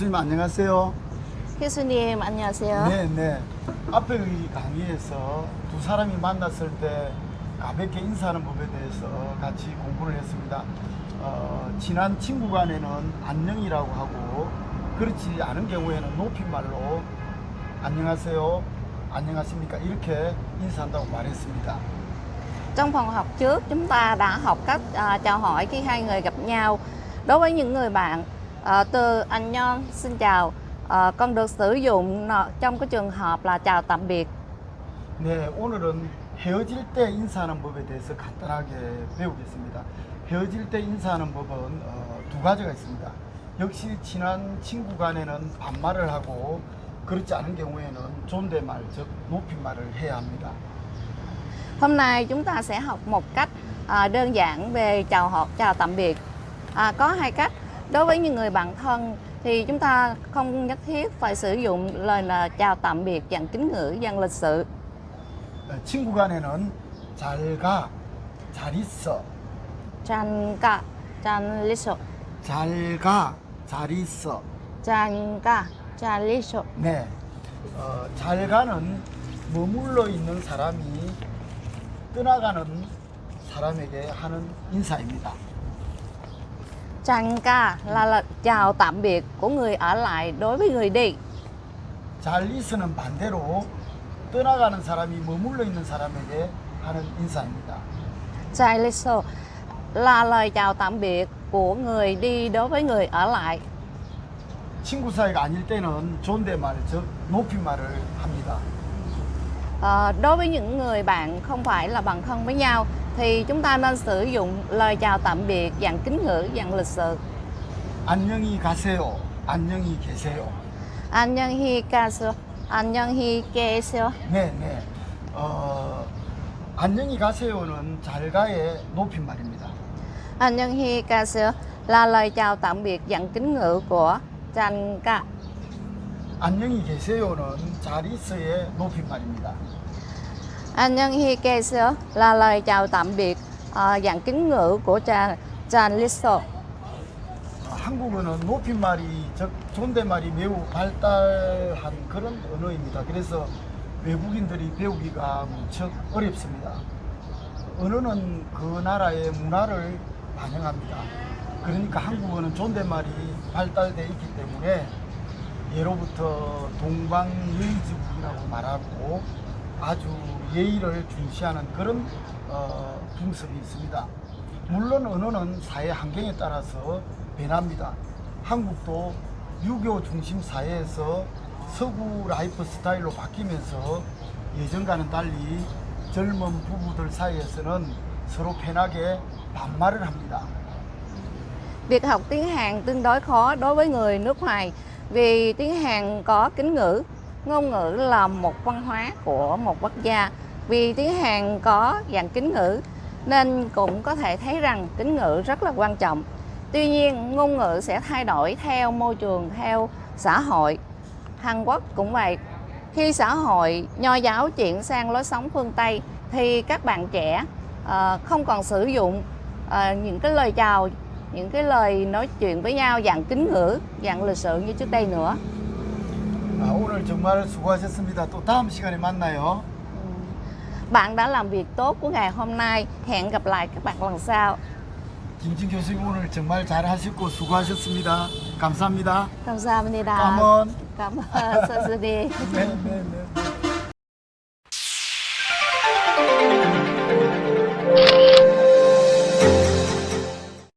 교수님 안녕하세요. 교수님 안녕하세요. 네, 네. 앞의 강의에서 두 사람이 만났을 때 가볍게 인사하는 법에 대해서 같이 공부를 했습니다. 어, 친한 친구 간에는 안녕이라고 하고 그렇지 않은 경우에는 높임말로 안녕하세요, 안녕하십니까 이렇게 인사한다고 말했습니다. Trong phòng học trước chúng ta đã học cách à, chào hỏi khi hai người gặp nhau. Đối với những người bạn à, từ anh nhân xin chào à, còn được sử dụng trong cái trường hợp là chào tạm biệt. 네, 오늘은 헤어질 때 인사하는 법에 대해서 간단하게 배우겠습니다. 헤어질 때 인사하는 법은 어, 두 가지가 있습니다. 역시 친한 친구 간에는 반말을 하고 그렇지 않은 경우에는 존댓말, 즉 높임말을 해야 합니다. Hôm nay chúng ta sẽ học một cách à, đơn giản về chào họ chào tạm biệt. À, có hai cách. Đối với những người bạn thân thì chúng ta không nhất thiết phải sử dụng lời là chào tạm biệt dạng kính ngữ, dạng lịch sự. 어, 친구 간에는 잘 가, 잘 있어, ka, chan liso, 잘 가, 잘 있어. chan liso. 네, 어, 잘 가는 머물러 있는 사람이 떠나가는 사람에게 하는 인사입니다. Chan ka là, là chào tạm biệt của người ở lại đối với người đi. 잘 있으는 반대로 떠나가는 사람이 머물러 있는 사람에게 하는 인사입니다. Chan liso là lời chào tạm biệt của người đi đối với người ở lại. 친구 사이가 아닐 때는 존댓말, 즉 높임말을 합니다. Ờ, đối với những người bạn không phải là bằng thân với nhau thì chúng ta nên sử dụng lời chào tạm biệt dạng kính ngữ, dạng lịch sự. 안녕히 가세요. 안녕히 계세요. 안녕히 가세요. 안녕히 계세요. 네, 네. 어, 안녕히 가세요는 잘 가의 높임말입니다. 안녕히 가세요 là lời chào tạm biệt dạng kính ngữ của Chan ka. 안녕히 계세요는 잘 있어의 높임말입니다. 안녕히 계세요 là lời chào tạm biệt ờ, dạng kính ngữ của Chan liso. 어, 한국어는 높임말이 즉 존댓말이 매우 발달한 그런 언어입니다. 그래서 외국인들이 배우기가 무척 어렵습니다. 언어는 그 나라의 문화를 반영합니다. 그러니까 한국어는 존댓말이 발달되어 있기 때문에 예로부터 동방예의지국이라고 말하고 아주 예의를 중시하는 그런 어, 풍습이 있습니다. 물론 언어는 사회 환경에 따라서 변합니다. 한국도 유교 중심 사회에서 서구 라이프 스타일로 바뀌면서 예전과는 달리 젊은 부부들 사이에서는 서로 편하게 반말을 합니다. Việc học tiếng Hàn tương đối khó đối với người nước ngoài vì tiếng Hàn có kính ngữ. Ngôn ngữ là một văn hóa của một quốc gia. Vì tiếng Hàn có dạng kính ngữ nên cũng có thể thấy rằng kính ngữ rất là quan trọng. Tuy nhiên ngôn ngữ sẽ thay đổi theo môi trường, theo xã hội. Hàn Quốc cũng vậy. Khi xã hội nho giáo chuyển sang lối sống phương Tây thì các bạn trẻ uh, không còn sử dụng uh, những cái lời chào những cái lời nói chuyện với nhau dạng kính ngữ, dạng lịch sự như trước đây nữa. 아, 오늘 정말 수고하셨습니다. 또 다음 시간에 만나요. Bạn đã làm việc tốt của ngày hôm nay. Hẹn gặp lại các bạn lần sau. 김진 교수님 오늘 정말 잘하셨고 수고하셨습니다. 감사합니다. 감사합니다. cảm ơn. Cảm ơn. Sư sư đi. 네, 네, 네.